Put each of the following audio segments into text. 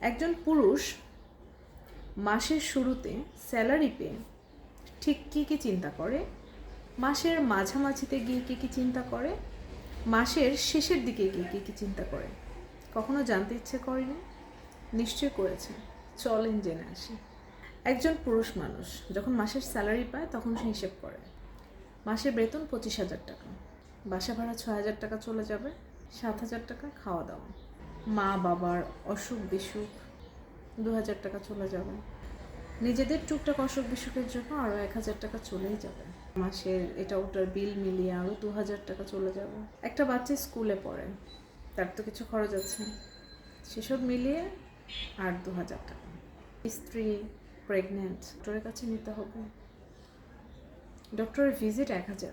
একজন পুরুষ মাসের শুরুতে স্যালারি পেয়ে ঠিক কী কী চিন্তা করে? মাসের মাঝামাঝিতে গিয়ে কী কী চিন্তা করে? মাসের শেষের দিকে গিয়ে কী কী চিন্তা করে? কখনো জানতে ইচ্ছে করেনি? নিশ্চয় করেছে। চলেন জেনে আসি। একজন পুরুষ মানুষ যখন মাসের স্যালারি পায় তখন সে হিসেব করে। মাসের বেতন পঁচিশ হাজার টাকা। বাসা ভাড়া ছ হাজার টাকা চলে যাবে। সাত হাজার টাকা খাওয়া দাওয়া। মা বাবার অসুখ বিসুখ দু হাজার টাকা চলে যাবে। নিজেদের টুকটাক অসুখ বিসুখের জন্য আরও এক হাজার টাকা চলেই যাবে। মাসের এটা ওটার বিল মিলিয়ে আরও দু হাজার টাকা চলে যাবে। একটা বাচ্চা স্কুলে পড়ে, তার তো কিছু খরচ আছে। সেসব মিলিয়ে আর দু হাজার টাকা। স্ত্রী প্রেগনেন্ট ডক্টরের কাছে নিতে হবে। ডক্টরের ভিজিট এক হাজার।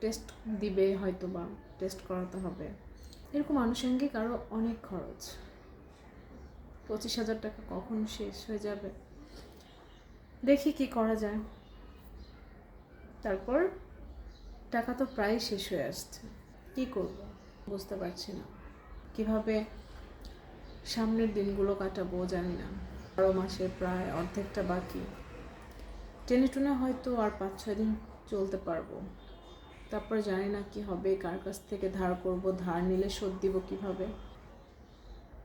টেস্ট দিবে হয়তো বা টেস্ট করাতে হবে। এরকম আনুষঙ্গিক আরও অনেক খরচ। পঁচিশ হাজার টাকা কখন শেষ হয়ে যাবে? দেখি কি করা যায়। তারপর টাকা তো প্রায় শেষ হয়ে আসছে। কি করব? বুঝতে পারছি না। কীভাবে সামনের দিনগুলো কাটাবো জানি না। বারো মাসে প্রায় অর্ধেকটা বাকি। টেনে টুনে হয়তো আর পাঁচ ছয় দিন চলতে পারব। তারপর জানি না কি হবে, কার কাছ থেকে ধার করব, ধার নিলে শোধ দিব কীভাবে?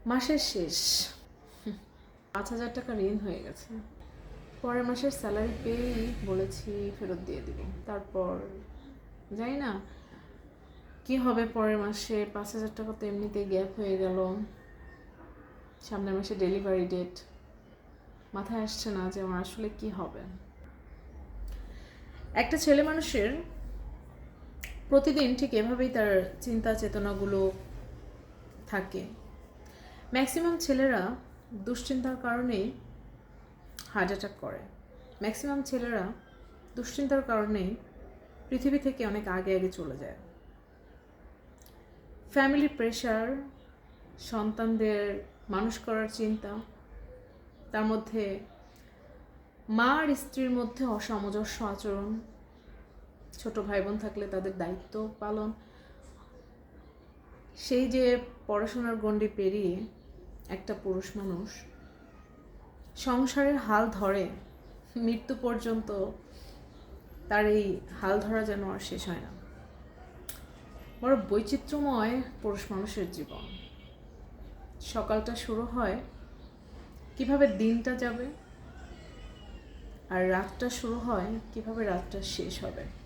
মাসের শেষ। পাঁচ হাজার টাকা ঋণ হয়ে গেছে। পরের মাসের স্যালারি পেয়েই বলেছি ফেরত দিয়ে দিব। তারপর জানি না কি হবে পরের মাসে, পাঁচ হাজার টাকা তো এমনিতে গ্যাপ হয়ে গেল। সামনের মাসে ডেলিভারি ডেট মাথায় আসছে না যে আমার আসলে কি হবে। একটা ছেলে মানুষের প্রতিদিন ঠিক এভাবেই তার চিন্তা চেতনাগুলো থাকে। ম্যাক্সিমাম ছেলেরা দুশ্চিন্তার কারণেই হার্ট অ্যাটাক করে। ম্যাক্সিমাম ছেলেরা দুশ্চিন্তার কারণেই পৃথিবী থেকে অনেক আগে আগে চলে যায়। ফ্যামিলি প্রেশার সন্তানদের মানুষ করার চিন্তা, তার মধ্যে মা আর স্ত্রীর মধ্যে অসামঞ্জস্য আচরণ ছোট ভাই বোন থাকলে তাদের দায়িত্ব পালন। সেই যে পড়াশোনার গণ্ডি পেরিয়ে একটা পুরুষ মানুষ সংসারের হাল ধরে, মৃত্যু পর্যন্ত তার এই হাল ধরা যেন আর শেষ হয় না। বড় বৈচিত্র্যময় পুরুষ মানুষের জীবন। সকালটা শুরু হয়, কীভাবে দিনটা যাবে? আর রাতটা শুরু হয়, কীভাবে রাতটা শেষ হবে?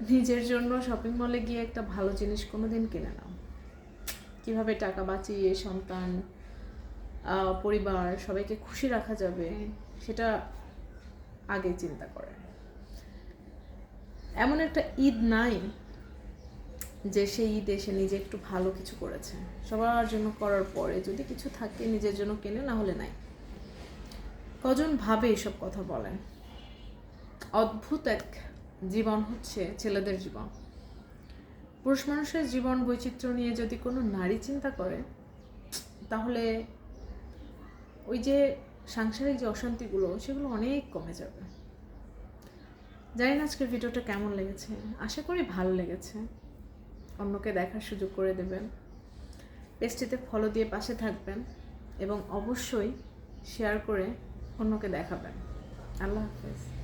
নিজের জন্য শপিং মলে গিয়ে একটা ভালো জিনিস কোনোদিন কিনে নাও। কীভাবে টাকা বাঁচিয়ে সন্তান পরিবার সবাইকে খুশি রাখা যাবে সেটা আগে চিন্তা করে। এমন একটা ঈদ নাই যে সেই ঈদে সে নিজে একটু ভালো কিছু করেছে। সবার জন্য করার পরে যদি কিছু থাকে নিজের জন্য কেনে না হলে নাই। কজন ভাবে এসব কথা বলেন? অদ্ভুত এক জীবন হচ্ছে ছেলেদের জীবন। পুরুষ মানুষের জীবন বৈচিত্র্য নিয়ে যদি কোনো নারী চিন্তা করে, তাহলে ওই যে সাংসারিক যে অশান্তিগুলো, সেগুলো অনেক কমে যাবে। জানি না আজকের ভিডিওটা কেমন লেগেছে। আশা করি ভালো লেগেছে। অন্যকে দেখার সুযোগ করে দেবেন। পেজটিতে ফলো দিয়ে পাশে থাকবেন এবং অবশ্যই শেয়ার করে অন্যকে দেখাবেন। আল্লাহ হাফেজ।